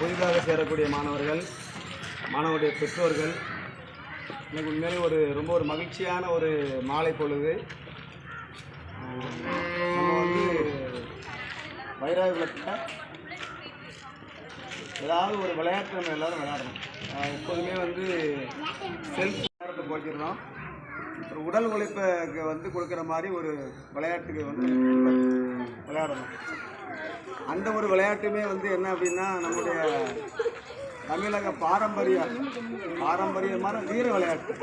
புதிதாக சேரக்கூடிய மாணவர்கள் மாணவருடைய பெற்றோர்கள் எனக்கு உண்மையிலே ஒரு ரொம்ப ஒரு மகிழ்ச்சியான ஒரு மாலை பொழுது. நம்ம வந்து வைராக விளக்கில் ஏதாவது ஒரு விளையாட்டு நம்ம எல்லோரும் விளையாடணும். எப்போதுமே வந்து செல்ஃப் நேரத்தை போக்கிடுறோம் ஒரு உடல் உழைப்புக்கு வந்து கொடுக்குற மாதிரி ஒரு விளையாட்டுக்கு வந்து விளையாடணும். அந்த ஒரு விளையாட்டுமே வந்து என்ன அப்படின்னா நம்முடைய தமிழக பாரம்பரிய பாரம்பரியமான வீர விளையாட்டு.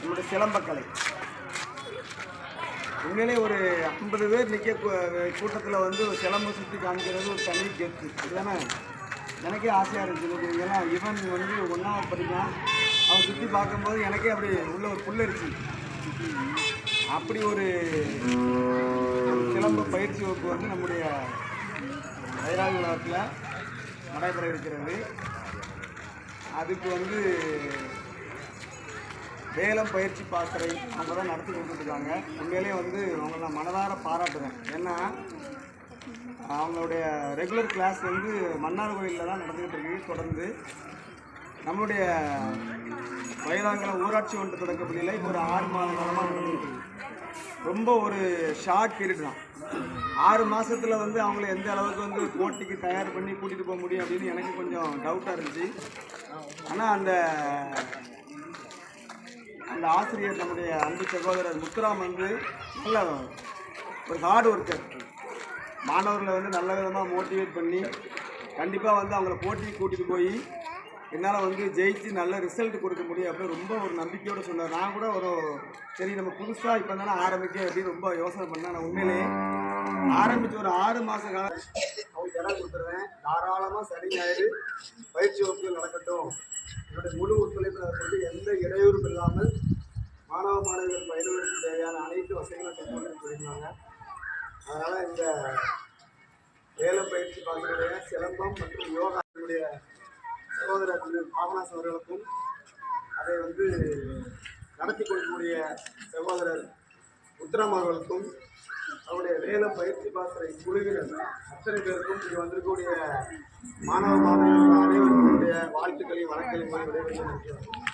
நம்முடைய சிலம்பக்கலை. உண்மையிலே ஒரு ஐம்பது பேர் நிற்க கூட்டத்தில் வந்து சிலம்பு சுற்றி காமிக்கிறது ஒரு தனி கெத்து. இல்லைன்னா எனக்கே ஆசையாக இருந்துச்சு ஏன்னா இவன் வந்து ஒன்றாவது படிக்கான் அவன் சுற்றி பார்க்கும்போது எனக்கே அப்படி உள்ள ஒரு புல்லரிச்சு. அப்படி ஒரு சிலம்பு பயிற்சி வகுப்பு வந்து நம்முடைய வைராக விழாவில் நடைபெற இருக்கிறது. அதுக்கு வந்து வேலம் பயிற்சி பாத்திரை அவங்க தான் நடத்தி கொடுத்துருக்காங்க. உண்மையிலே வந்து அவங்கள நான் மனதார பாராட்டுறேன். ஏன்னா அவங்களுடைய ரெகுலர் கிளாஸ் வந்து மன்னார் கோயிலில் தான் நடந்துகிட்டு இருக்கு. தொடர்ந்து நம்மளுடைய வயதாங்கலம் ஊராட்சி ஒன்று தொடக்கப்பள்ளியில் இப்போ ஒரு ஆறு மாத காலமாக நடந்துருக்கு. ரொம்ப ஒரு ஷார்ட் பீரியட் தான். ஆறு மாதத்தில் வந்து அவங்கள எந்த அளவுக்கு வந்து போட்டிக்கு தயார் பண்ணி கூட்டிகிட்டு போக முடியும் அப்படின்னு எனக்கு கொஞ்சம் டவுட்டாக இருந்துச்சு. ஆனால் அந்த அந்த ஆசிரியர் நம்முடைய அன்பு சகோதரர் முத்துராம் வந்து நல்ல ஒரு ஹார்ட் ஒர்க்கர் மாணவர்களை வந்து நல்ல விதமாக மோட்டிவேட் பண்ணி கண்டிப்பாக வந்து அவங்கள போட்டிக்கு கூட்டிகிட்டு போய் என்னால் வந்து ஜெயிச்சு நல்ல ரிசல்ட் கொடுக்க முடியும் அப்படின்னு ரொம்ப ஒரு நம்பிக்கையோடு சொன்னார் நான் கூட ஒரு சரி நம்ம புதுசாக இப்போ தானே ஆரம்பிக்க அப்படின்னு ரொம்ப யோசனை பண்ணேன். நான் உண்மையிலேயே ஆரம்பித்து ஒரு ஆறு மாத காலம் அவங்க இடம் கொடுத்துருவேன். தாராளமாக சனி ஞாயிறு பயிற்சி வகுப்புகள் நடக்கட்டும். என்னுடைய முழு ஒத்துழைப்பு வந்து எந்த இடையூறும் இல்லாமல் மாணவ மாணவிகள் பயிர்களுக்கு தேவையான அனைத்து வசதிகளும் செஞ்சு சொல்லியிருந்தாங்க அதனால் இந்த வேலை பயிற்சி பார்க்கக்கூடிய சிலம்பம் மற்றும் யோகா என்னுடைய சகோதரர் திரு பாபநாஸ் அவர்களுக்கும் அதை வந்து நடத்தி கொடுக்கக்கூடிய சகோதரர் உத்தரம் அவர்களுக்கும் அவருடைய வேலை பயிற்சி பாசறை குழுவினர் அத்தனை பேருக்கும் இங்கே வந்திருக்கக்கூடிய மாணவ மாணவர்கள் அனைவருக்கும் என்னுடைய வாழ்த்துக்களையும் வணக்கங்களையும் விடைபெற்று